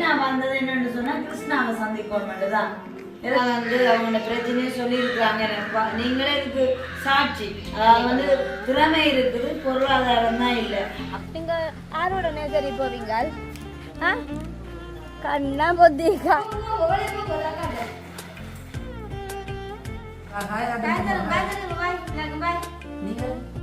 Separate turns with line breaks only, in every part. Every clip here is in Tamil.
மீனா வந்தது என்னன்னு சொன்னா கிருஷ்ணாவை சந்திக்கணும் தான் இதான் வந்து அவங்க பிரச்சனையை சொல்லியிருக்கிறாங்க நீங்களே இதுக்கு சாட்சி. அதாவது வந்து திறமை இருக்குது பொருளாதாரம் தான் இல்லை.
நீங்க யாரோட நேசரி போவீங்க கண்ணா பொத்திக்கா அனைவருக்கும்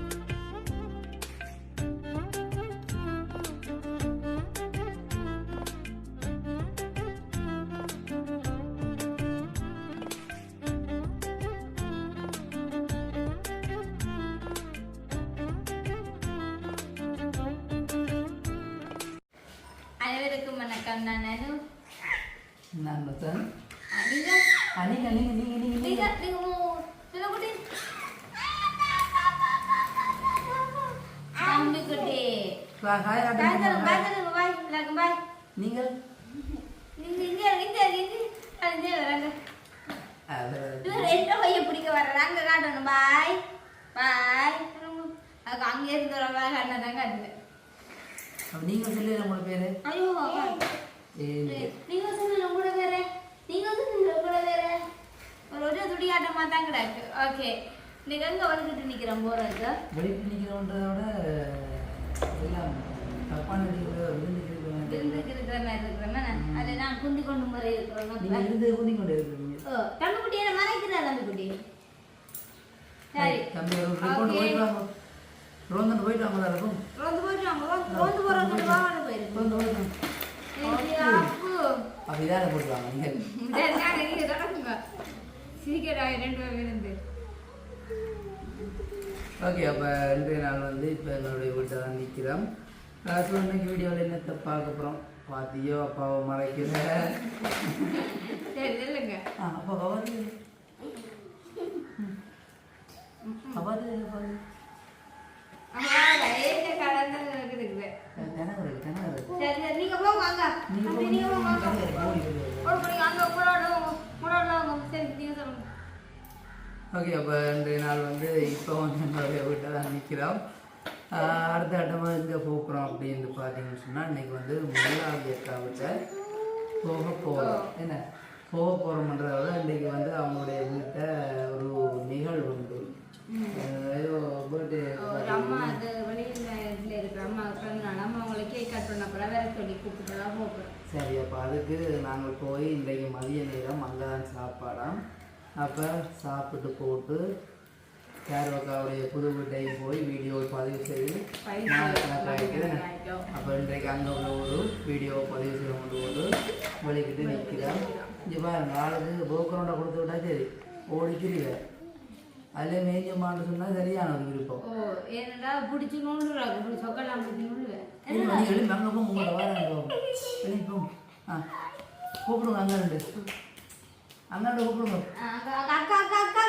ஹாய்
பாய்
ஆட்டம்
தரும் பாய் தரும் பாய் எல்லாருக்கும் பாய்
நீங்கள்?
நீங்க இங்க இங்க இங்க அஞ்சே வராங்க.
அது,
இவர் என்ன பைய பிடிக்க வர்றாரு. அங்க காட்டணும் பாய். பாய். அதுக்கு அங்கே இருந்து ஒரு பாய் காட்டினதான் காட்டுது.
அப்ப நீங்க சொல்லி உங்களோட பேரு.
ஐயோ நீங்க சொன்ன கூட வேற நீங்க சொன்ன கூட வேற ஒரு ஒரு துடி ஆட்டமா தான் கிடக்கு ஓகே. நீங்க எங்க வந்துட்டு நிக்கிறோம்? போறதுக்கு?
வெளியிட்டு நிக்கிறோன்றத விட எல்லாம் தப்பான நினைக்கிற விழுந்து
விருந்துக்கு இருக்கிற மாதிரி இருக்கிறோமே அதை நான் குந்தி கொண்டு முறை இருக்கிறோம்
இருந்து கொண்டு இருக்கிறீங்க
ஓ தம்பி குட்டி என்ன மறைக்கிறா தம்பி குட்டி சரி
தம்பி ஒரு போயிட்டு வாங்க இருக்கும்
ரோந்து போயிட்டு வாங்க ரோந்து ரோந்து வாங்க போயிருக்கு
ரோந்து போயிட்டு வாங்க.
அப்ப
ஓகே அப்போ இன்றைய நாள் வந்து இப்போ என்னுடைய வீட்டை தான் நிற்கிறோம் ஸோ இன்னைக்கு வீடியோவில் என்னத்தை பார்க்க போகிறோம் பாத்தியோ அப்பாவை மறைக்கிற ஆ அப்பா.
சரி நீங்க சொல்லுங்க.
ஓகே அப்போ இன்றைய நாள் வந்து இப்போ வந்து என்னுடைய வீட்டை தான் நிற்கிறோம் அடுத்த கட்டமாக எங்கே போகிறோம் அப்படின்னு பார்த்தீங்கன்னு சொன்னால் இன்னைக்கு வந்து முதலாவது அக்காவிட்ட போக போகிறோம் என்ன? போக போகிறோம்ன்றத இன்றைக்கு வந்து அவங்களுடைய வீட்டை ஒரு நிகழ்வு உண்டு. ஏதோ பர்த்டே
அம்மா அது வெளியில இதுல இருக்கிற அம்மா பிறந்தநாள் அம்மா அவங்களை கேக் கட் பண்ண போல வேற சொல்லி கூப்பிட்டுலாம் போகிறோம்
சரி அப்போ அதுக்கு நாங்கள் போய் இன்றைக்கு மதிய நேரம் அங்கே தான் சாப்பாடாம் அப்போ சாப்பிட்டு போட்டு கேர்வக்காவுடைய புது வீட்டையும் போய் வீடியோ பதிவு செய்து அப்போ இன்றைக்கு அங்கே உள்ள ஒரு வீடியோ பதிவு செய்ய கொண்டு போட்டு வலிக்கிட்டு நிற்கிறேன் இங்கே பாருங்க ஆளுக்கு கொடுத்து விட்டா சரி ஓடிக்கிறீங்க. அதில் மேய்ஞ்சமான்னு சொன்னால் சரியான ஒரு விருப்பம்.
ஓ ஏன்னா பிடிச்சி இப்படி சொக்கலாம்
எழுதி அங்கே போங்க உங்களோட ஆ கூப்பிடுங்க அங்கே ரெண்டு அங்கே கூப்பிடுங்க
அக்கா அக்கா அக்கா.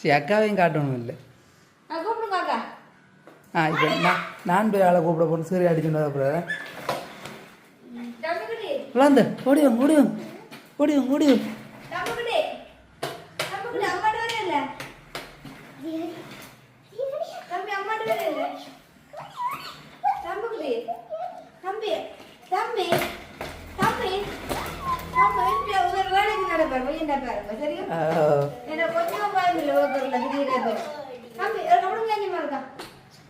சரி
அக்காவையும் காட்டணும் இல்லை ஆ இப்போ நான் நான் போய் ஆளை கூப்பிட போகணும் சரி அடிச்சுட்டு
தம்பிக்குட்டி
விளாந்து ஓடிவோம் ஓடிவோம் ஓடிவோம் ஓடிவோம்
தம்பிக்குட்டி தம்பிக்குட்டி அம்மாட்ட வரே இல்ல தம்பி அம்மாட்ட வரே இல்ல தம்பிக்குட்டி தம்பி தம்பி தம்பி தம்பி இப்படி ஒரு வேலைக்கு நடப்பார் பையன் பாருங்க சரியா என்ன கொஞ்சம் பயம் இல்லை ஒருத்தர்ல திடீர்னு தம்பி கவனம் கேஞ்சமா இருக்கா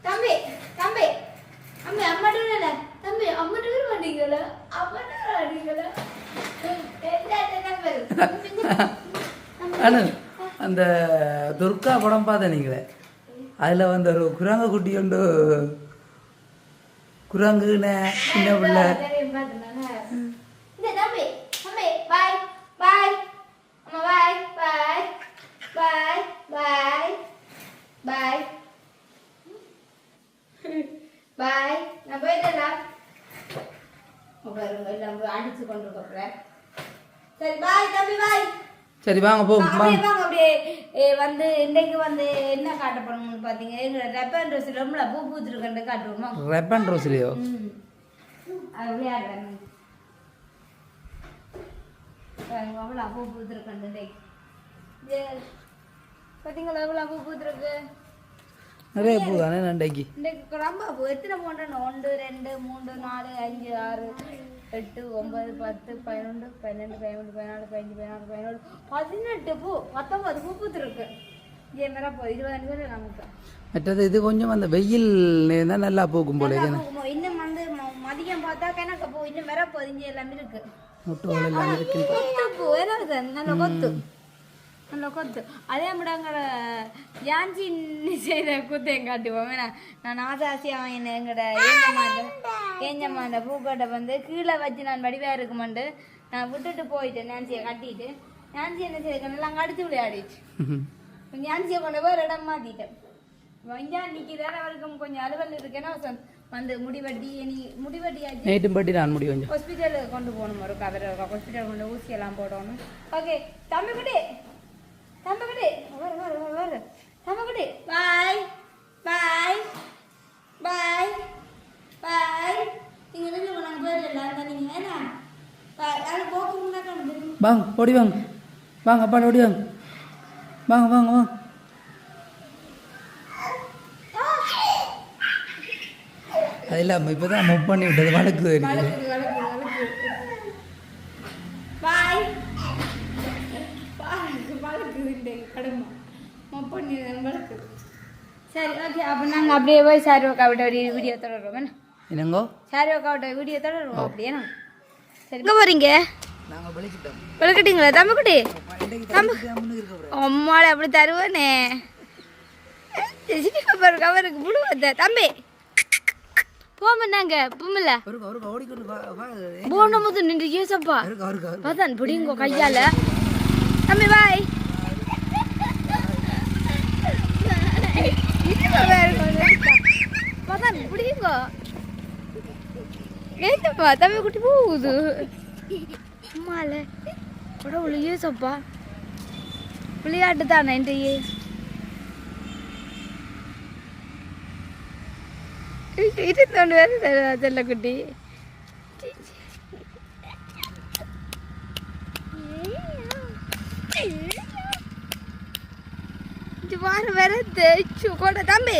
தம்பி தம்பி தம்பி அம்மாட்ட வரல தம்பி அம்மாட்ட வர மாட்டீங்களா அம்மாட்ட வர மாட்டீங்களா
அண்ணன் அந்த துர்கா படம் பார்த்த நீங்களே? அதில் வந்து ஒரு குரங்க குட்டி உண்டு. குரங்குன சின்ன பிள்ளை.
தம்பி பாய் பாய் பாய் பாய் பாய் பாய் பாய் பாய் நான் போயிட்டேன் அடிச்சு கொண்டு போகிறேன் சரி பாய் தம்பி பாய்
சரி வாங்க போ
அப்படியே வாங்க அப்படியே ஏ, வந்து இன்னைக்கு வந்து என்ன காட்ட போறோம்னு பாத்தீங்க? எங்க ரெப்பன் ட்ரெஸ் ரொம்ப பூ பூத்துருக்கண்டு காட்டுவோமா?
ரெப்பன் ரோஸ்லையோ
ம். அது விளையாடுறேன். பாருங்க அவ்வளோ பூ பூத்துருக்கண்டு இன்னைக்கு பாத்தீங்களா எவ்வளோ பூ பூத்துருக்கு?
நிறைய பூ தானே நண்டைக்கு?
இன்னைக்கு ரொம்ப பூ. எத்தனை போன்றோம் ஒன்று ரெண்டு மூணு நாலு அஞ்சு ஆறு. எட்டு ஒன்பது பத்து பதினொன்று பன்னெண்டு பதிமூணு பதினாலு பதினஞ்சு பதினாறு பதினேழு பதினெட்டு பூ பத்தொன்பது பூ பூத்துருக்கு. இதே மாதிரி போ இருபது பேர் நமக்கு
மற்றது இது கொஞ்சம் அந்த வெயில் தான் நல்லா பூக்கும் போல.
இன்னும் வந்து மதியம் பார்த்தா கிணக்க பூ இன்னும் வர பொதிஞ்சு எல்லாமே இருக்கு.
முட்டுகள் எல்லாம் இருக்கு
கொத்து பூ என்ன நல்ல கொத்து. நல்ல கொத்து அதே முடங்கிற யாஞ்சி செய்த குத்தையும் காட்டுவோம் வேணா நான் ஆசை ஆசையாக என்ன எங்கட ஏஞ்சம்மாண்ட ஏஞ்சம்மாண்ட பூக்கட்டை வந்து கீழே வச்சு நான் வடிவா இருக்குமாண்டு. நான் விட்டுட்டு போயிட்டேன் நான்சியை கட்டிட்டு நான்சி என்ன செய்ய நல்லா கடிச்சு விளையாடிச்சு. ஞான்சியை கொண்டு போய் இடம் மாத்திட்டேன். வஞ்சா நிற்கிறார் அவருக்கும் கொஞ்சம் அலுவல் இருக்குன்னா வந்து முடிவெட்டி இனி முடிவெட்டியாச்சு.
நைட்டும் பட்டி நான் முடி கொஞ்சம்
ஹாஸ்பிட்டலுக்கு கொண்டு போகணும். ஒரு கவர் ஹாஸ்பிட்டல் கொண்டு ஊசி எல்லாம் போடணும். ஓகே தம்பிக்குட்டி. தம்பிக்குட்டி வர வர வர தம்பிக்குட்டி பாய். பாய். பாய். பாய். நீங்கள் ரெண்டு நாங்கள் பேர் எல்லாம் நீங்கள் முன்னாடி
வாங்க ஓடி வாங்க. வாங்க அப்பாட ஓடி வாங்க. வாங்க வாங்க வாங்க. அது இல்லாமல் இப்போ தான் மூவ் பண்ணி விட்டது வழக்கு இருக்குது
பொண்ணு நம்மளுக்கு சரி போய் சாரி ஒர்க்கவுட் வீடியோ தொடருவோம். என்ன?
என்னங்கோ?
சாரி ஒர்க்கவுட் வீடியோ தொடருவோம். அப்படியே சரி. எங்கே போகிறீங்க விளக்கட்டிங்களா? தம்பக்குட்டி? அம்மாவில் அப்படி தருவனே. கவர் கவருக்கு
புழு
போன முதல் நின்று ஏசப்பா அதான் பிடிங்கோ கையால. தம்பி பாய் அதான் பிடிங்கோ ஏத்தப்பா தம்பி குட்டி போகுது அம்மால கடவுள் ஏசப்பா விளையாட்டு தானே இன்றையே இருந்தோண்டு வேறு செல்ல குட்டி இது வார வேற தேய்ச்சு கூட தம்பி.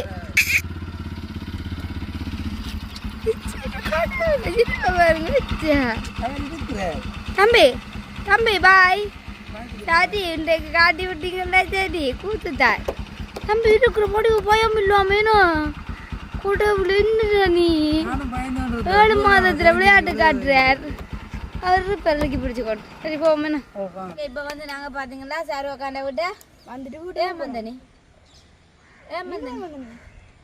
தம்பி தம்பி பாய் டாடி இன்றைக்கு காட்டி விட்டீங்கன்னா சரி கூத்துட்டாய். தம்பி இருக்கிற முடிவு பயம் இல்லாமேனோ கூட்டவில் என்ன நீ. ஏழு மாதத்துல விளையாட்டு காட்டுறார். அவரு பிறகு பிடிச்சு கொண்டு சரி போமேண்ணா இப்போ வந்து நாங்கள் பார்த்தீங்கன்னா சார் உக்காண்ட விட்ட? வந்துட்டு வந்தனே ஏன் வந்தனே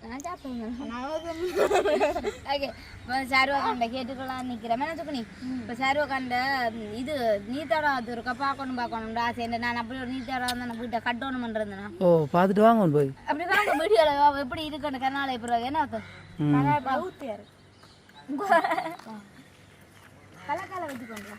நான் சாப்பிடுங்க ஓகே இப்போ சாருவா கண்ட கேட்டுக்கலாம் நிற்கிறேன் என்ன சுக்கணி இப்போ சாருவா கண்ட இது நீத்தாடம் அது இருக்கா பார்க்கணும் பார்க்கணும்டா. சரி நான் அப்படி ஒரு நீத்தாடம் வந்து நான் வீட்டை கட்டணுமன்றதுண்ணா
ஓ பார்த்துட்டு வாங்க போய்.
அப்படி வாங்க வீடியோவில் எப்படி இருக்குன்னு கர்நாடக பிறகு என்ன அர்த்தம் ஊத்தியாரு கலக்கால வச்சுக்கோங்களா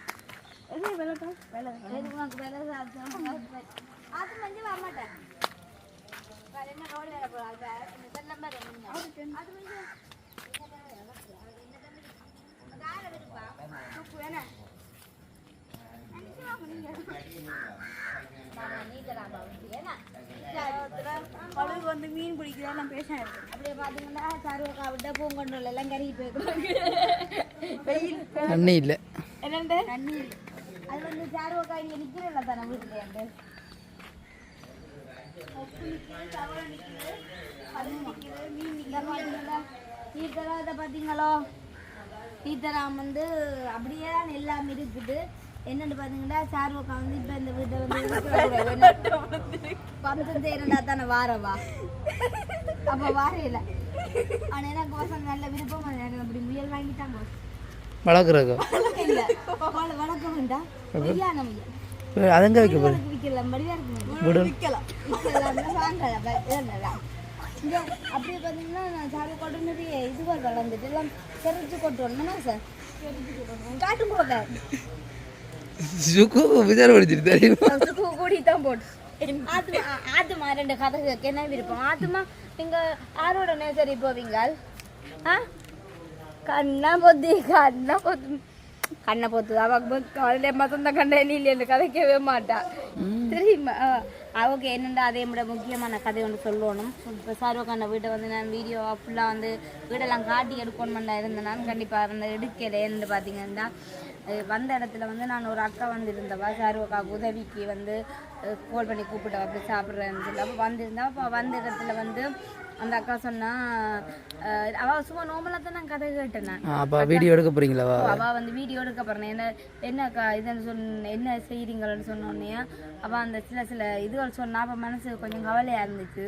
அவளுக்கு வந்து மீன் பிடிக்கிறதா நான் பேச
அப்படியே பாத்தீங்கன்னா சருவக்கா விட்ட பூங்கொண்டோல எல்லாம் கறி போயிருக்காங்க வெயில்
தண்ணி இல்லை.
என்னண்டு தண்ணி அது வந்து சாருவக்கா இங்க நிக்கிறல தானே வீட்டுல? ஈத்தரா பார்த்தீங்களோ ஈத்தராம் வந்து அப்படியே தான் எல்லாம் இருக்குது. என்னன்னு பார்த்தீங்கன்னா சாருவக்கா வந்து இப்போ இந்த வீட்டை வந்து பந்தம் செய்யறா தானே வாரவா அப்போ வாரையில. ஆனால் எனக்கு பசங்க நல்ல விருப்பம் எனக்கு அப்படி முயல் வாங்கிட்டாங்க
வளர்க்குறக்கோ
இல்ல. வள வளர்க்க வேண்டாம். பொய்யான முயல்
அதங்க வைக்க
இருக்கு
விடு.
விற்கலாம் வாங்கல வேண்டாம் இங்க அப்படியே பார்த்தீங்கன்னா நான் சாரு கொண்டு நிறைய இதுகள் வளர்ந்துட்டு எல்லாம் செரிச்சு கொட்டுவோம். என்ன சார்? காட்டும் போக
சுக்கு விசார படிச்சிட்டு தெரியுமா?
கூடி தான் போட்டு. ஆத்மா ஆத்மா ரெண்டு கதை கேட்க என்ன விருப்பம்? ஆத்மா நீங்க யாரோட நேசரி போவீங்க? ஆ? கண்ணா பொத்தி கண்ணா பொத்து. கண்ணை பொத்து அவ காலையில மத்தந்த கண்ணை இல்லைன்னு கதைக்கவே மாட்டா. தெரியுமா அவங்க என்னண்டா அதே விட முக்கியமான கதை ஒன்று சொல்லணும். இப்போ சாருவக்கான வீட்டை வந்து நான் வீடியோ ஃபுல்லாக வந்து வீடெல்லாம் காட்டி எடுக்கணுமெண்டா இருந்தேன் நான் கண்டிப்பாக வந்து எடுக்கலைன்னு பார்த்தீங்கன்னா வந்த இடத்துல வந்து நான் ஒரு அக்கா வந்து இருந்தவா உதவிக்கு வந்து கால் பண்ணி கூப்பிட்டவா அப்படி சாப்பிட்றேன்னு சொல்லி. அப்போ வந்திருந்தா அப்போ வந்த இடத்துல வந்து அந்த அக்கா சொன்னா அவ சும்மா நார்மலாக தான் நான் கதை கேட்டேன்?
அப்போ வீடியோ எடுக்க போறீங்களா
அவ? வந்து வீடியோ எடுக்க போறேன். என்ன என்னக்கா இதுன்னு சொன்ன என்ன செய்கிறீங்கன்னு சொன்னோடனே அவள் அந்த சில சில இதுகள் சொன்னா அப்போ மனசு கொஞ்சம் கவலையாக இருந்துச்சு.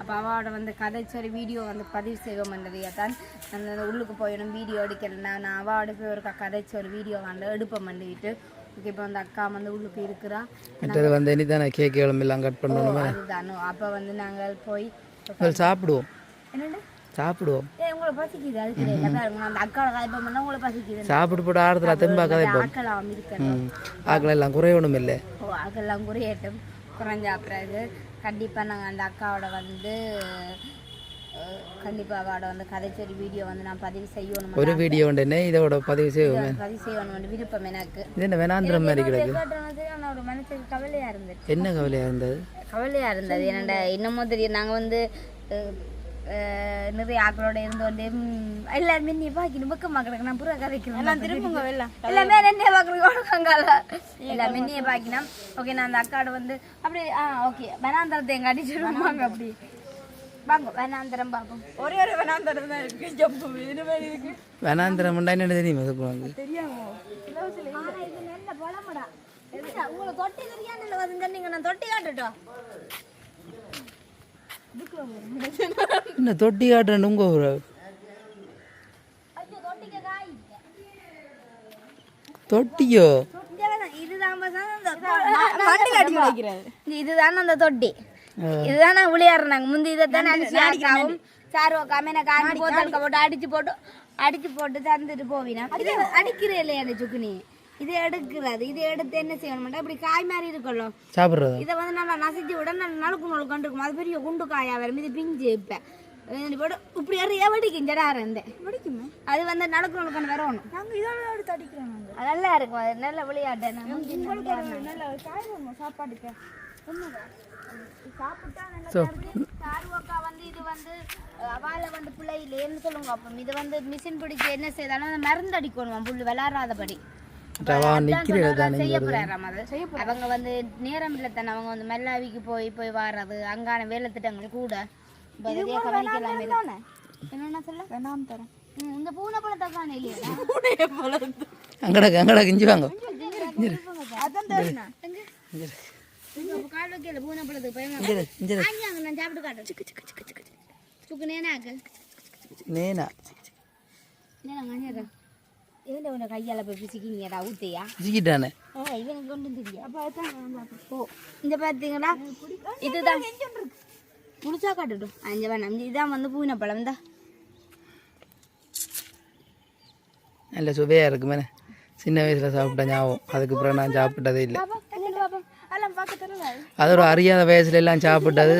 அப்போ அவளோட வந்து கதை சொல்லி வீடியோ வந்து பதிவு செய்வோம் என்றதையா தான் அந்த உள்ளுக்கு போயிடும் வீடியோ எடுக்கிறேன் நான் அவளோட போய் ஒரு கதை சொல்லி வீடியோ வந்து எடுப்போம் பண்ணிட்டு ஓகே இப்போ அந்த அக்கா வந்து உள்ளுக்கு இருக்கிறா.
மற்றது வந்து இனி தானே கேக் எல்லாம் கட் பண்ணணுமே.
அதுதானோ. அப்போ வந்து நாங்கள் போய்
முதல்ல சாப்பிடுவோம். சாப்பிடுவோம்.
உங்களை பசிக்குது அது கிடையாது அந்த அக்காவோட கதை பண்ணால் உங்களை பசிக்குது
சாப்பிட்டு போட்டு ஆடுறதுல தெம்பா கதை இப்போ.
ஆக்கலாம் இருக்கிறோம்
ம் ஆக்கள் எல்லாம் குறையணும் இல்லை
ஓ அதெல்லாம் குறையட்டும். குறைஞ்ச பிறகு கண்டிப்பாக நாங்கள் அந்த அக்காவோட வந்து கண்டிப்பா அவளோட வந்து கதைச்சொரி வீடியோ வந்து நான் பதிவு செய்யணும்.
ஒரு வீடியோ உடனே இதோட பதிவு செய்வோமே?
பதிவு செய்யணும் விருப்பம் எனக்கு.
இது என்ன வேணாந்திரம் மாதிரி கிடக்கு?
என்னோட மனசுக்கு கவலையாக இருந்தது.
என்ன கவலையாக இருந்தது?
கவலையாக இருந்தது. என்னோட இன்னமும் தெரியும் நாங்கள் வந்து நிறைய ஆக்களோட இருந்தோண்டே எல்லாருமே நீ பாக்கணும் பக்கமாக கிடக்கு. நான் புற கதைக்கிறேன் எல்லாம் திரும்புங்க எல்லாம் எல்லாமே ரெண்டே பார்க்குறதுக்கால எல்லாமே நீ பாக்கினோம் ஓகே நான் அந்த அக்காவோட வந்து அப்படி ஆ ஓகே வேணாந்தரத்தை எங்க அடிச்சிருவாங்க அப்படி. வாங்க வேணாந்தரம் பார்ப்போம் ஒரே ஒரு வேணாந்தரம் தான் இருக்கு ஜம்பு இதுவே இருக்கு
வேணாந்திரம் என்ன தெரியுமா சொல்லுவாங்க
தெரியாமோ இது நல்ல பழமடா உங்களை தொட்டி தெரியாதுல்ல வந்து சொன்னீங்க நான் தொட்டி காட்டுட்டோம்
என்ன தொட்டி காட்டுறேன் உங்க ஊரு.
ஐயோ தொட்டிக்க காய்
தொட்டியோ
இதுதான் இதுதான் அந்த தொட்டி இதுதான் நான் விளையாடுறாங்க முந்தி இதை தான் அடிச்சு சாரு உக்காம எனக்கு அடிச்சு போட்டு போட்டு அடிச்சு போட்டு அடிச்சு போட்டு தந்துட்டு போவினா இது அடிக்கிறே இல்லையா அந்த சுக்குனி? இதை எடுக்கிறது. இதை எடுத்து என்ன செய்யணும்னா இப்படி காய் மாதிரி இருக்கும்ல.
சாப்பிட்றது?
இதை வந்து நல்லா நசிச்சு விட நல்லா நழுக்கு நழுக்கு இருக்கும் அது பெரிய குண்டு காயா வரும் இது பிஞ்சு இப்ப. போட்டு இப்படி அறிய வெடிக்கும். ஜடாரம் இந்த வெடிக்குமே? அது வந்து நழுக்கு நழுக்கன்னு வரணும். நாங்கள் இதோட எடுத்து அடிக்கிறோம் அது நல்லா இருக்கும். அது நல்ல விளையாட்டு. நல்ல சாப்பாட்டுக்கு. சாப்பிட்டா
ஸோ
சாருவக்கா வந்து இது வந்து அவால வந்து பிள்ளை இல்லைன்னு சொல்லுங்க அப்போ. இது வந்து மிஷின் பிடிச்சு என்ன செய்தாலும் மருந்து அடிக்கணும். புல்லு விளாடாதபடி
தானே
அவங்க வந்து நேரம் இல்லை தானே. அவங்க வந்து மெல்லாவிக்கு போய் போய் வர்றது அங்கான வேலை திட்டங்கள் கூட. என்னென்ன சொல்ல? வேணாம் தரேன். இந்த பூனை பழத்தை காண இல்லையா?
அங்கடா அங்கடா கிஞ்சி வாங்க
நான் எதுல உன்னை கையால போய் பிசிக்கிங்கடா ஊத்தையா?
சிக்கிட்டானே
ஏ இவனுக்கு ஒன்றும் தெரியும் ஓ இந்த பார்த்தீங்களா இதுதான் முழுசா காட்டுட்டும். அஞ்சு வேணாம். இதுதான் வந்து பூனை பழம் தான்.
நல்ல சுவையாக இருக்குமே சின்ன வயசில் சாப்பிட்ட ஞாபகம். அதுக்கப்புறம் நான் சாப்பிட்டதே இல்லை. அது ஒரு அறியாத வயசுல எல்லாம் சாப்பிட்டது.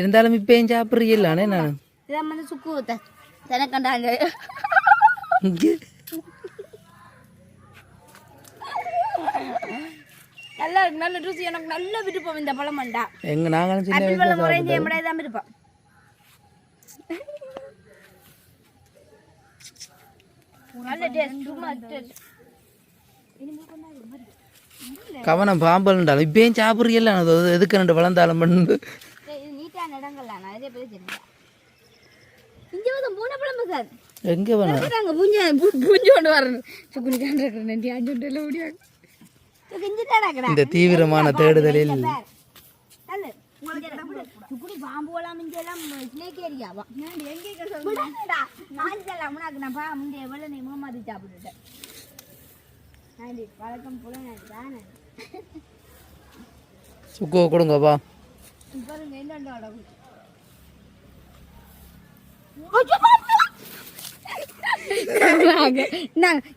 இருந்தாலும் இப்பயும் சாப்பிட்றீங்களானே நான்.
நல்லா இருக்கு. நல்ல ருசி. எனக்கு நல்ல விருப்பம் இந்த பழம்
எங்க நாங்களும் சின்ன
பழம்
சாப்பிட்டது.
முடியாது தான் விருப்பம். நல்ல டேஸ்ட். சும்மா taste.
கவனம் பாம்பல்ன்றாலும் இப்பயும் சாப்பிட்றீங்களா அது எதுக்கு ரெண்டு வளர்ந்தாலும் பண்ணு எங்கே வேணும்
பூஞ்ச பூஞ்சு கொண்டு வரணும் சுக்குனி காண்றேன் நன்றி அஞ்சு முடியாது
இந்த தீவிரமான தேடுதலில்.
சுக்குனி பாம்பு எல்லாம் இங்க எல்லாம் ஸ்னேக் ஏரியாவா எங்கே நாஞ்சலாம் உனக்கு நான் பா முந்தைய எவ்வளோ நீ மாதிரி சாப்பிட்டுட்டேன் ஆண்டி வழக்கம் போல நான் தானே.
சுக்கோ கொடுங்கப்பா
பாருங்க என்னண்டா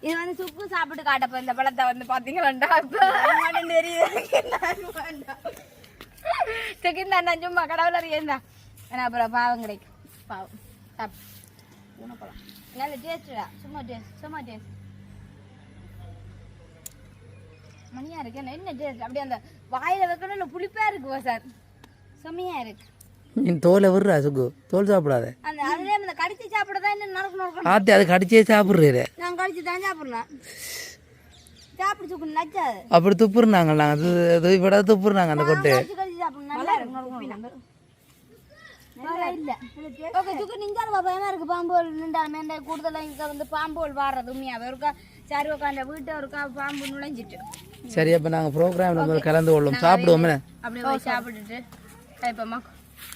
இது வந்து சுப்பு சாப்பிட்டு காட்டப்போ இந்த பழத்தை வந்து பாத்தீங்களா செகண்ட் நான் சும்மா கடவுள் அறியந்தா ஏன்னா அப்புறம் பாவம் கிடைக்கும். பாவம். சாப் உணப்பலாம் நல்ல டேஸ்டா சும்மா டேஸ்ட் சும்மா டேஸ்ட் மணியா இருக்கு. என்ன என்ன டேஸ்ட் அப்படியே அந்த வாயில வைக்கணும் இல்லை புளிப்பா இருக்கு சார்? செம்மையா இருக்கு.
நீ தோலை விடுறா சுக்கு. தோல் சாப்பிடாத.
அந்த அதுலயே அந்த கடிச்சு சாப்பிட தான் இன்னும் நடக்கணும் நடக்கணும்
ஆத்தி அது கடிச்சே சாப்பிட்றீரு.
நான் கடிச்சு தான் சாப்பிடலாம் சாப்பிட்டு சுக்கு நச்சாது.
அப்படி துப்புருந்தாங்க நாங்கள் அது இது விட துப்புருந்தாங்க அந்த கொட்டு.
கடிச்சு கடிச்சு சாப்பிடணும். நல்லா இருக்கு. ஓகே சுக்கு நிஞ்சாலும் பயமா இருக்கு? பாம்பு நின்றாலுமே இந்த கூடுதலா இங்க வந்து பாம்புகள் வாடுறது உண்மையாவே. இருக்கா சரி உட்காந்த வீட்டு இருக்கா பாம்பு நுழைஞ்சிட்டு.
சரி அப்போ நாங்கள் ப்ரோக்ராமில் வந்து கலந்து கொள்ளும். சாப்பிடுவோமே.
அப்படியே போய் சாப்பிட்டுட்டு கைப்பம்மா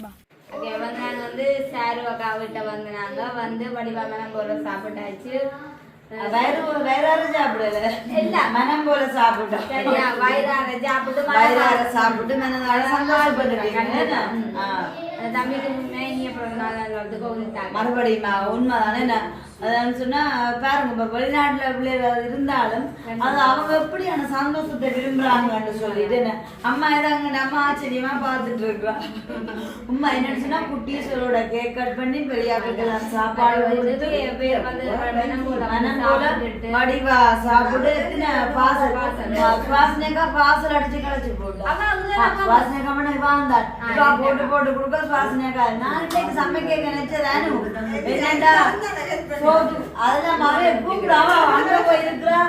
பா
ஓகே வந்து நாங்க வந்து சாரு அக்கா வீட்டை வந்து நாங்க வந்து சாப்பிட்டாச்சு. வயிறு வயிறார சாப்பிடல. இல்ல. மனம் போல சாப்பிட்டோம். சரியா வயிறார சாப்பிட்டு வயிறார சாப்பிட்டு மனதார சந்தோஷப்பட்டுட்டீங்க. தம்பிக்கு மேனிய பிறந்த நாள் மறுபடியும் உண்மைதானே? என்ன அதான் சொன்னா பாருங்க வெளிநாட்டுல பிள்ளைகள் இருந்தாலும் அது அவங்க எப்படியான சந்தோஷத்தை விரும்புறாங்கன்னு சொல்லிட்டு அம்மா ஏதாங்க நம்ம ஆச்சரியமா பார்த்துட்டு இருக்கோம் உம்மா என்னன்னு சொன்னா குட்டீஸரோட கேக் கட் பண்ணி பெரியாக்கெல்லாம் சாப்பாடு கொடுத்து வடிவா சாப்பிட்டு பாசல் சுவாசனைக்கா பாசல் அடிச்சு கழிச்சு போட்டோம். சுவாசனைக்கா மணி வாழ்ந்தாள் போட்டு போட்டு கொடுக்க சுவாசனைக்கா நான் சமைக்க நினைச்சதானு? என்னடா சோத்து அதெல்லாம் மழை கூப்பிடாம அங்க போயிருக்கிறா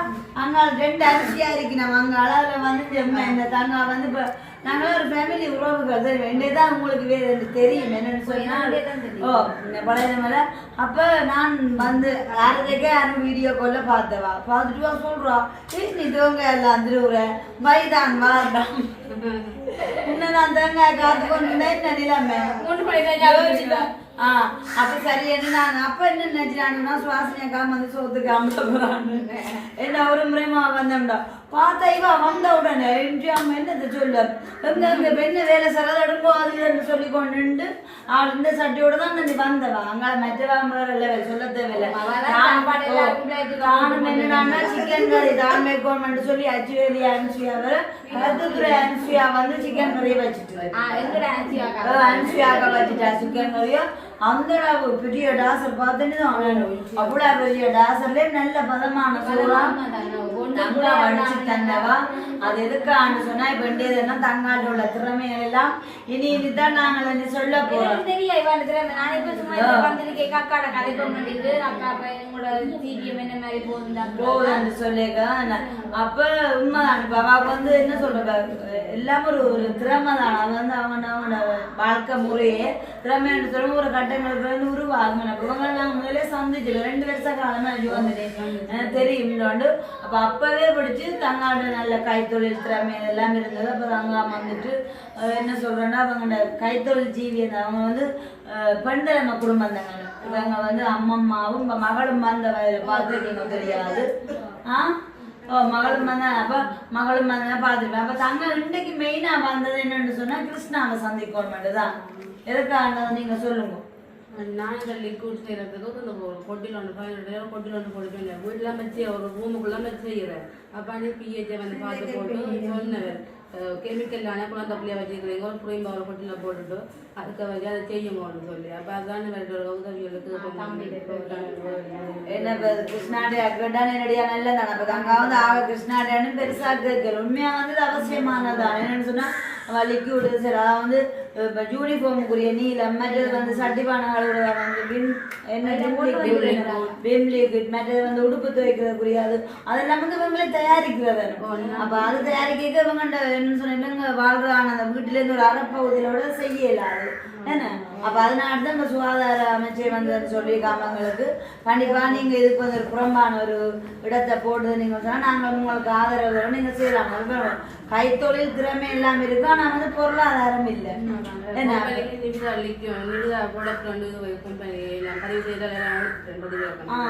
ரெண்டு அரிசியா இருக்கு நம்ம அங்க அளவுல வந்து இந்த தங்கா வந்து இப்ப நாங்களும் ஒரு ஃபேமிலி உறவுகள் சரி வேண்டியதான் உங்களுக்கு வேறு தெரியும். என்னன்னு சொன்னா ஓ இந்த பழைய மேல. அப்ப நான் வந்து யாருக்கே யாரும் வீடியோ கால்ல பார்த்தவா? பார்த்துட்டு வா சொல்றா. ஏய் நீ தோங்க எல்லாம் திருவுற மைதான் வாடாம் இன்னும் நான் தேங்காய் காத்து கொண்டு என்ன நிலைமை? அப்ப சரி என்ன அப்ப என்ன நினைச்சாங்கன்னா சுவாசனையா காம வந்து சோத்துக்கு என்ன ஒரு முறைமா வந்தோம்டா பார்த்தா இவ வந்த உடனே இன்றியாம என்னது சொல்ல எங்க எங்க பெண்ணு வேலை சரதடுங்கோ அது என்று சொல்லி கொண்டு அவள் இந்த சட்டியோட தான் வந்தவா அங்க மற்றவா சொல்ல தேவையில்லை நானும் என்னடான்னா சிக்கன் கறி தான் மேற்கொண்டு சொல்லி அச்சுவேலி அனுசுயா வர கருத்துத்துறை அனுசுயா வந்து சிக்கன் கறியை வச்சுட்டு அனுசுயாக வச்சுட்டா சிக்கன் கறியும் அந்த பெரிய டாசர் பார்த்துட்டு தான் அவ்வளோ பெரிய டாசர்ல நல்ல பதமான சோறா தங்கா வடிச்சு தந்தவா? அது எதுக்கான்னு சொன்னா இப்ப வேண்டியதுன்னா தங்காட்ட உள்ள திறமைகள் எல்லாம் இனி இனிதான் நாங்கள் வந்து சொல்ல போறோம்.
தெரியல இவன் திறமை. நான் இப்ப சும்மா வந்திருக்கேன் அக்காட கதை பண்ணிட்டு அக்கா பையனோட சீக்கியம் என்ன மாதிரி போகுது
போகுதுன்னு சொல்லியிருக்க. அப்ப உண்மைதான் இப்ப அவாவுக்கு வந்து என்ன சொல்ற எல்லாமே ஒரு ஒரு திறமை தான். அது வந்து அவங்க அவனோட வாழ்க்கை முறையே. திறமைன்னு சொல்ல ஒரு கட்டங்களுக்கு வந்து உருவாகும். அப்ப இவங்க நாங்க முதலே சந்திச்சு ரெண்டு வருஷ காலமா இது வந்து எனக்கு தெரியும். இன்னொண்டு அப்ப அப்போவே பிடிச்சி தங்காண்ட நல்ல கைத்தொழில் திறமை எல்லாம் இருந்தது. அப்போ தங்கா வந்துட்டு என்ன சொல்கிறேன்னா அவங்களோட கைத்தொழில் ஜீவி அந்த அவங்க வந்து பெண்தலைமை குடும்பம் தாங்க இவங்க வந்து அம்மம்மாவும் இப்போ மகளும் வந்த பார்த்துருக்கீங்க தெரியாது. ஆ? ஓ மகளும் வந்தேன் அப்போ மகளும் வந்தேன் பார்த்துருப்பேன். அப்போ தங்க இன்னைக்கு மெயினாக வந்தது என்னென்னு சொன்னால் கிருஷ்ணாவை சந்திக்கணும் தான். எதுக்காக நீங்கள் சொல்லுங்க.
நாங்கள் லிக்விட் செய்கிறதுக்கு இந்த கொட்டில் ஒன்று பதினெட்டு கொட்டில் ஒன்று போட்டு வீட்டில் வச்சு ஒரு ரூமுக்குள்ளே வச்சு செய்கிறேன் அப்போ அன்றைக்கி பிஹெச்சை வந்து பார்த்து போட்டு சொன்னவர் கெமிக்கல் ஆனால் குழந்தை பிள்ளைய வச்சுக்கிறீங்க ஒரு புரியும் ஒரு கொட்டில் போட்டுட்டு அதுக்கு வச்சு அதை செய்யுங்கன்னு சொல்லி. அப்போ அதுதான் வேறு உதவிகளுக்கு
என்ன இப்ப கிருஷ்ணாடைய அக்கட்டான் என்னடியா? நல்ல தானே அப்ப தங்க வந்து ஆக கிருஷ்ணாடியான்னு பெருசா கேட்கல. உண்மையா வந்து அவசியமானதான். என்னன்னு சொன்னா வலிக்கு விடுது சரி அதான் வந்து இப்ப யூனிஃபார்முக்குரிய நீளம் மற்றது வந்து சட்டிபானங்களோட வந்து விம் என்ன விம் லிக்விட் மற்றது வந்து உடுப்பு துவைக்கிறதுக்குரிய அது அதெல்லாம் வந்து இவங்களே தயாரிக்கிறது. அப்ப அது தயாரிக்க இவங்க என்ன சொன்ன இவங்க வாழ்றாங்க அந்த வீட்டுல இருந்து ஒரு அறப்பகுதியிலோட செய்யல அது. என்ன? அப்ப அதனால தான் இந்த சுகாதார அமைச்சர் வந்து சொல்லியிருக்காங்க எங்களுக்கு கண்டிப்பா நீங்க இதுக்கு வந்து ஒரு புறம்பான ஒரு இடத்தை போட்டு நீங்க சொன்னா நாங்க உங்களுக்கு ஆதரவு. நீங்க செய்யலாம். கைத்தொழில் திறமை எல்லாம் இருக்கு ஆனா வந்து பொருளாதாரம் இல்லை. என்ன?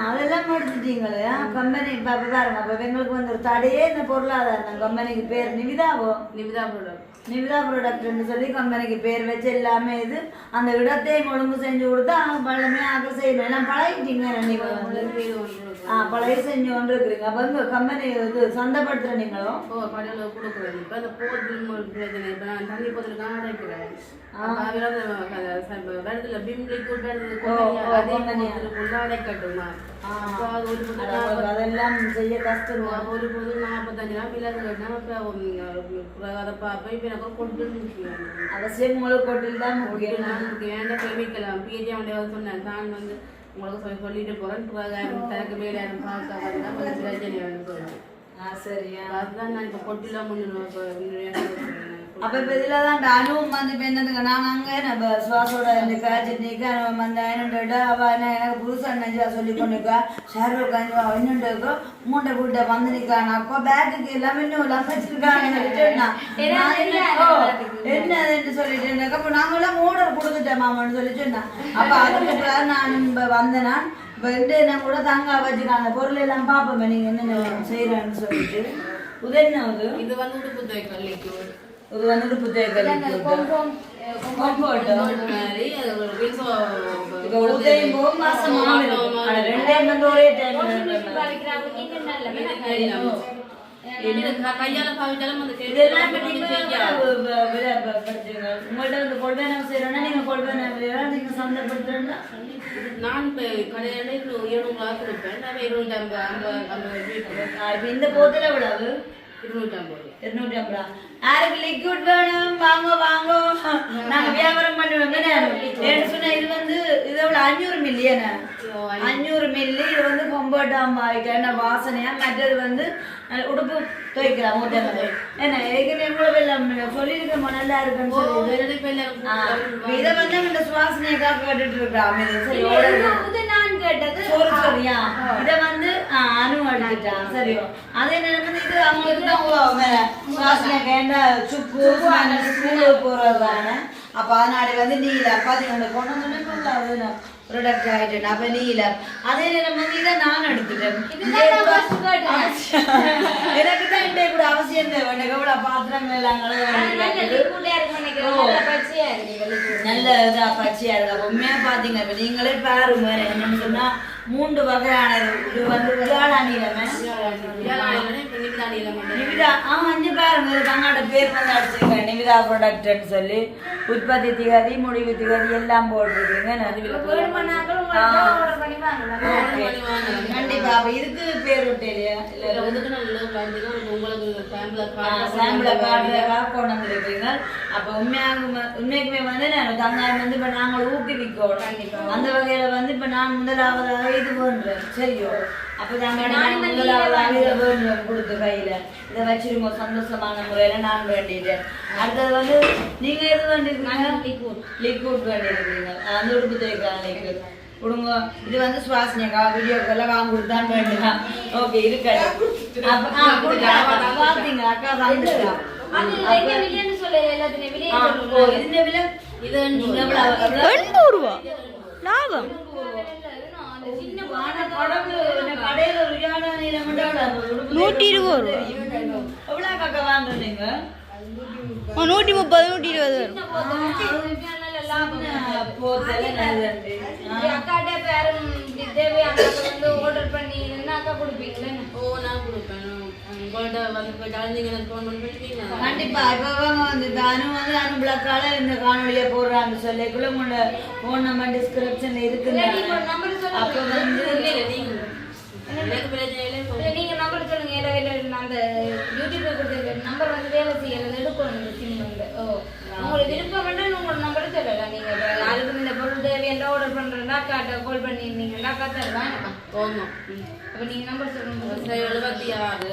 அதெல்லாம் முடிச்சிட்டீங்களே கம்பெனி இப்ப இப்ப பாருங்க அப்ப எங்களுக்கு வந்து ஒரு தடையே இந்த பொருளாதாரம் கம்பெனிக்கு பேர் நிவிதாவோ?
நிவிதா ப்ராடக்ட்
நிவிதா ப்ராடக்ட்னு சொல்லி கம்பெனிக்கு பேர் வச்சு எல்லாமே இது அந்த இடத்தையும் ஒழுங்கு செஞ்சு கொடுத்தா பழமே ஆக செய்யணும். எல்லாம் பழகிட்டீங்க நீங்க வந்து ஆ பழைய செஞ்சு கொண்டு இருக்கிறீங்க அப்ப இந்த கம்பெனி இது சந்தைப்படுத்துற நீங்களோ?
ஓ கடையில் கொடுக்குறது. இப்போ அந்த போதில் பிரச்சனை. இப்போ நான் தண்ணி போதிலுக்காக அடைக்கிறேன். வருதுல பிம் லிக்விட் வருது அது
உங்களுக்கு அதெல்லாம் செய்ய கஷ்டம்.
ஒரு பொது நாற்பத்தஞ்சு நாள் பிள்ளை கேட்டால் இப்போ அதை பார்ப்பேன் இப்போ எனக்கு கொண்டு முக்கியம்
அவசியம் கொட்டில் தான் முக்கியம்.
அவன் சொன்னேன். தான் வந்து உங்களுக்கு சொல்லி சொல்லிட்டு போகிறேன் பிறகு தனக்கு மேலே யாரும் பார்க்க பிரச்சனை சொல்லுவேன்
சரியா.
அதுதான் நான் இப்போ கொட்டிலாம் முன்னு
அப்ப இப்ப இதுல தான் அனுபவம் வந்து இப்ப என்னதுங்க நான் அங்க நம்ம சுவாசோட இந்த காய்ச்சல் அனுபவம் வந்து என்னண்டு அவ என்ன எனக்கு புதுசா நெஞ்சா சொல்லி கொண்டிருக்கா ஷாருக் கான் என்னண்டு மூட்டை கூட்ட வந்து நிக்கானாக்கோ பேக்குக்கு எல்லாமே இன்னும் எல்லாம் வச்சிருக்காங்க என்ன என்னதுன்னு சொல்லிட்டு இருந்தாக்கா, அப்ப நாங்களாம் ஆர்டர் கொடுத்துட்டேன் மாமான்னு சொல்லிட்டு இருந்தான் அப்ப அதுக்கு நான் இப்ப வந்தேனா இப்ப என்ன கூட தங்க வச்சுக்காங்க பொருள் எல்லாம் பாப்போமே நீங்க என்னென்ன செய்யறேன்னு சொல்லிட்டு உதவினாவது
இது வந்து உடுப்பு துவைக்கல்
வந்துட்டு
ஒரு
மாறும். ஆனா ரெண்டையும் வந்து கொள்வனம் செய்யறோம்னா நீங்க செய்யறோம், நீங்க சந்தைப்படுத்துறோம்னா
நான் இப்போ கடையில் இருநூறுவா கொடுப்பேன். நான் இருநூற்றி ஐம்பது ஐம்பது ஐம்பது வீட்டு
ஆ, இப்ப இந்த போத்துல எவ்வளவு
இருநூற்றி ஐம்பது.
யாருக்கு லிக்விட் வேணும் வாங்க வாங்க நாங்க வியாபாரம் பண்ணுவோம் என்ன சொன்னா இது வந்து இது எவ்வளவு அஞ்சூறு மில்லியன அஞ்சூறு மில்லி இது வந்து கொம்பட்டாம் ஆயிட்டேன் வாசனையா மற்றது வந்து உடுப்பு துவைக்கலாம் மூட்டை என்ன ஏற்கனவே எவ்வளவு எல்லாம் சொல்லியிருக்கோம் நல்லா இருக்குன்னு சொல்லி இதை வந்து இந்த சுவாசனையை காக்க கட்டுட்டு இருக்கிறான் சரி
கேட்டது
சரியா இத வந்து அனு அடிச்சிட்டான் சரியோ அதே நேரம் வந்து இது அவங்களுக்கு தான் கேண்ட சுக்கு ஸ்கூலு போறதுதானே. அப்ப அதனால வந்து நீல பாத்தீங்க கொண்டு வந்து ப்ரொடக்ட் ஆயிட்டு அப்ப நீல அதே நேரம் வந்து இதை நான் எடுத்துட்டேன் எனக்கு தான் இண்டே கூட அவசியம் தேவை எனக்கு எவ்வளவு பாத்திரம் எல்லாம். நல்ல இதா பச்சையா இருக்கு அப்ப உண்மையா பாத்தீங்க இப்ப நீங்களே பாருங்க என்னன்னு சொன்னா மூன்று வகையானது இது. வந்து விளையாடா நீளமே நிவிதா ஆ அஞ்சு பாருங்க இது தன்னோட பேர் வந்து அடிச்சிருக்கேன் நிவிதா ப்ராடக்ட்னு சொல்லி. உற்பத்தி திகதி முடிவு திகதி எல்லாம் போட்டிருக்கீங்க. Okay. அப்ப இதுக்கு பேர் விட்டு இல்லையா? இல்ல சாம்பிள காட்டுறதுக்காக கொண்டு வந்திருக்கீங்க அப்ப உண்மையாக உண்மைக்குமே வந்து நான் தங்காயம் வந்து இப்ப நாங்கள் ஊக்குவிக்கணும் அந்த வகையில வந்து இப்ப நான் முதலாவதாக இது பண்றேன் சரியோ அப்ப நாங்க நான் முதலாவதாக இதை வேண்டுறோம் கொடுத்து கையில. இதை வச்சிருங்க சந்தோஷமான முறையில நான் வேண்டிட்டேன் அடுத்தது வந்து நீங்க எது வேண்டியிருக்கீங்க? Liquid liquid வேண்டியிருக்கீங்க. அந்த உடுப்பு தேய்க்கலாம் லிக்விட் கொடுங்க இது வந்து சுவாசனியக்கா வீடியோக்கெல்லாம் வாங்கி கொடுத்தான் வேண்டாம் ஓகே இருக்கட்டும்
நூற்றி முப்பது நூற்றி இருபது வரும்
அக்காட்ட பேரும் தேவை அக்காக்கு வந்து ஆர்டர் பண்ணி அக்கா கொடுப்பீங்களே?
ஓ நான் கொடுப்பேன்? வந்து நீங்கள் எனக்கு ஃபோன் பண்ணி பேசுவீங்க
கண்டிப்பா. இப்ப வந்து இப்ப அனு வந்து அனு பிளாக்கால இந்த காணொலியை போடுறாங்க சொல்லிக்குள்ள உங்களோட போன் நம்பர் டிஸ்கிரிப்ஷன்ல இருக்குது அப்ப வந்து
நீங்க. நம்பர் சொல்லுங்க. அந்த யூடியூப்ல கொடுத்த நம்பர் வந்து வேலை செய்யறது எடுக்கணும் இந்த சிம் வந்து ஓ உங்களுக்கு விருப்பம் வேண்டாம் உங்களோட நம்பர் சொல்லலாம் நீங்க இப்ப யாருக்கும் இந்த பொருள் தேவையான ஆர்டர் அக்காட்ட கால் பண்ணிருந்தீங்கன்னா அக்கா
ஆமாம்
அப்ப நீங்க நம்பர் சொல்லுங்க
எழுபத்தி ஆறு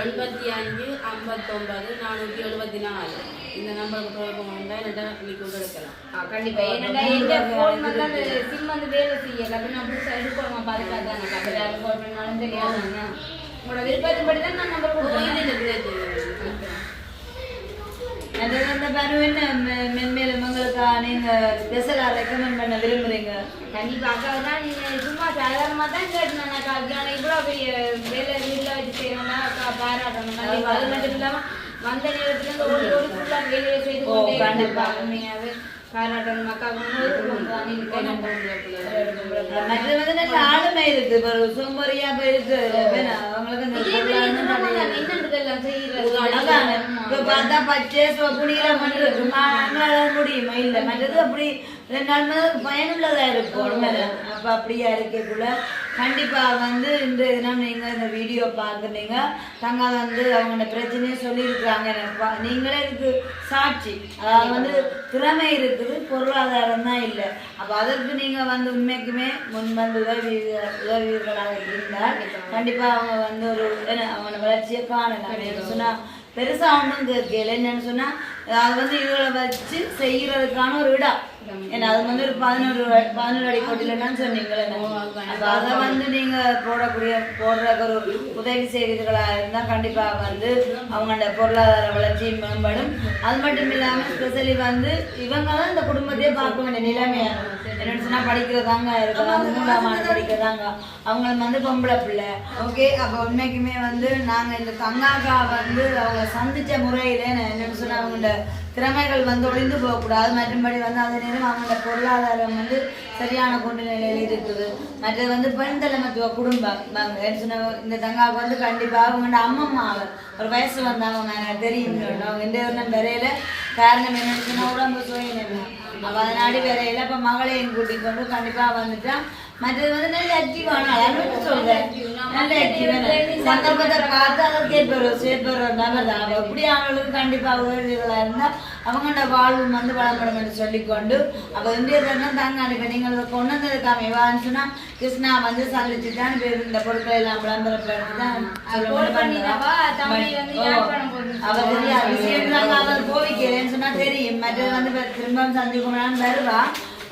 எண்பத்தி அஞ்சு ஐம்பத்தொம்பது நானூற்றி எழுபத்தி நாலு இந்த நம்பருக்கு தொடர்பு கொண்டா இன்னைக்கு கொண்டு எடுக்கலாம்.
கண்டிப்பா. ஏன்னா எங்க போன் வந்து அந்த சிம் வந்து வேலை செய்யல. அப்ப நான் புதுசா எடுக்கணுமா பாதுகாத்தாங்க அப்ப யாரும் கால் பண்ணாலும் தெரியாது. உங்களோட விருப்பத்தின்படி தான் நான் நம்பர் கொடுத்தேன்
இது பிரச்சனை
பனு என்ன? மெ- மென்மேலும் உங்களுக்கு நீங்க ஸ்பெஷலா ரெக்கமெண்ட் பண்ண விரும்புறீங்க?
கண்டிப்பா அக்கா தான் நீங்க சும்மா சாதாரணமா தான் கேட்டேன் அக்கா. இவ்வளவு பெரிய வேலை வீட்டுல வச்சு செய்யணும்னா அக்கா பாராட்டணும். அது மட்டும் வந்த நேரத்துல இருந்து ஒரு ஒரு ஃபுல்லா வேலையை செய்து கொண்டே பாராட்டணும். அக்கா கொண்டு வந்து இருக்கணும்.
மற்றது வந்து நல்ல ஆளுமை இருக்கு. ஒரு சோம்பறியா போய் இருக்கு வேணா, அவங்களுக்கு இப்ப பார்த்தா பச்சை புனியில மட்டும் இருக்கு முடியுமா இல்ல மற்றது அப்படி ரெண்டு நாள் மேல பயனுள்ளதா இருக்கும். அப்ப அப்படியா இருக்கக்குள்ள கண்டிப்பா வந்து இந்த தினம் நீங்க இந்த வீடியோ பாக்குறீங்க தங்க வந்து அவங்க பிரச்சனையை சொல்லியிருக்கிறாங்க. நீங்களே இதுக்கு சாட்சி. அதாவது வந்து திறமை இருக்குது பொருளாதாரம் தான் இல்லை. அப்ப அதற்கு நீங்க வந்து உண்மைக்குமே முன் வந்து உதவி உதவியர்களாக இருந்தால் கண்டிப்பா அவங்க வந்து ஒரு அவங்க வளர்ச்சியை காணலாம். என்ன சொன்னா பெருசா ஒன்றும் இருக்கு என்னன்னு சொன்னா அது வந்து இதுகளை வச்சு செய்யறதுக்கான ஒரு இடம் ஏன்னா அது வந்து ஒரு பதினோரு பதினோரு அடி கொட்டிலன்னு சொன்னீங்களே. அதை வந்து நீங்க போடக்கூடிய போடுற ஒரு உதவி செய்வீர்களா இருந்தா கண்டிப்பா வந்து அவங்களோட பொருளாதார வளர்ச்சி மேம்படும். அது மட்டும் இல்லாம ஸ்பெஷலி வந்து இவங்க தான் இந்த குடும்பத்தையே பார்க்க வேண்டிய நிலைமையான என்னன்னு சொன்னா படிக்கிறதாங்க இருக்கலாம் மூன்றாம் படிக்கிறதாங்க. வந்து பொம்பளை பிள்ளை. ஓகே அப்ப உண்மைக்குமே வந்து நாங்க இந்த கங்காக்கா வந்து அவங்க சந்திச்ச முறையில என்னன்னு சொன்னா அவங்களோட திறமைகள் வந்து ஒளிந்து போகக்கூடாது. மற்றும்படி வந்து அதே நேரம் அவங்களோட பொருளாதாரம் வந்து சரியான கொண்டு நிலையில் இருக்குது. மற்றது வந்து பெண் தலைமைத்துவ குடும்பம். இந்த தங்காவுக்கு வந்து கண்டிப்பாக அவங்க அம்மம்மா அவர் ஒரு வயசு வந்தவங்க எனக்கு தெரியும் அவங்க எந்த ஒரு வரையில காரணம் என்னன்னு உடம்பு சுயநிலை அப்ப அதனாடி வரையில இப்போ மகளையும் கூட்டிக் கொண்டு கண்டிப்பாக வந்துட்டா மற்றது வந்து நல்ல ஆக்டிவான அளவுக்கு சொல்றேன் நல்ல ஆக்டிவான சந்தர்ப்பத்தை பார்த்து அதை கேட்பவர் சேர்ப்பவர் நபர் தான் அவ எப்படி அவங்களுக்கு கண்டிப்பா உதவிகளா இருந்தா அவங்களோட வாழ்வு வந்து வளப்படும் என்று சொல்லிக்கொண்டு அப்ப இந்திய தருணம் தாங்க நீங்கள் கொண்டு வந்ததுக்காம கிருஷ்ணா வந்து சந்திச்சு தான் இந்த பொருட்களை எல்லாம் விளம்பரப்படுத்தி தான் அவர் தெரியாது தெரியும் மற்றது வந்து திரும்ப சந்திக்கணும்னு வருவா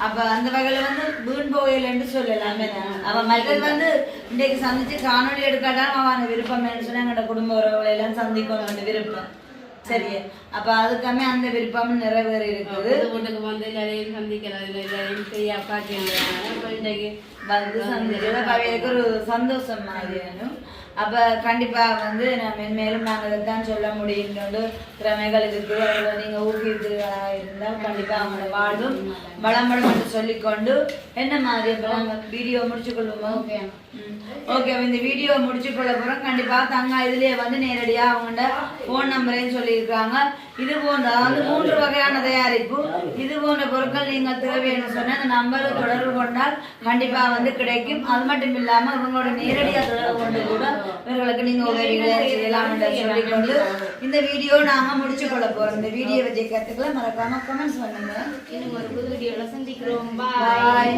அப்ப அந்த வகையில வந்து வீண் போகலன்னு சொல்லலாமே. அவன் மற்றது வந்து இன்றைக்கு சந்திச்சு காணொளி எடுக்காட்டாலும் அவன் விருப்பம் சொன்னா எங்களோட குடும்ப உறவுகளை எல்லாம் சந்திக்கணும் அந்த விருப்பம். சரி அப்ப அதுக்காமே அந்த விருப்பம் நிறைவேறி இருக்குது
வீட்டுக்கு வந்து எல்லாரையும் சந்திக்கிறது எல்லாரையும் செய்ய இப்போ இன்றைக்கு
வந்து அவைகளுக்கு ஒரு சந்தோஷம் மாதிரியானும் அப்போ கண்டிப்பாக வந்து நான் மென்மேலும் நாங்கள் இதைத்தான் சொல்ல முடியும்னு திறமைகள் இருக்குது அதை நீங்கள் ஊக்குவிக்கிறீர்களா இருந்தால் கண்டிப்பாக அவங்களோட வாழ்வும் வளம்படும் என்று சொல்லிக்கொண்டு என்ன மாதிரி வீடியோ முடிச்சு கொள்வோமா ஓகே இந்த வீடியோ முடிச்சு கொள்ள போறோம். கண்டிப்பா தங்க இதுலயே வந்து நேரடியா அவங்கள்ட்ட ஃபோன் நம்பரையும் சொல்லியிருக்காங்க. இது போன்ற அதாவது மூன்று வகையான தயாரிப்பு. இது போன்ற பொருட்கள் நீங்கள் தேவைன்னு சொன்னா அந்த நம்பரை தொடர்பு கொண்டால் கண்டிப்பா வந்து கிடைக்கும். அது மட்டும் இல்லாம இவங்களோட நேரடியா தொடர்பு கொண்டு கூட இவர்களுக்கு நீங்க உதவிகளை செய்யலாம் என்று சொல்லிக்கொண்டு இந்த வீடியோ நாங்க முடிச்சு கொள்ள போறோம். இந்த வீடியோ வச்சு கத்துக்கல மறக்காம கமெண்ட்ஸ் பண்ணுங்க.
இன்னும் ஒரு புது வீடியோல சந்திக்கிறோம்.
பாய்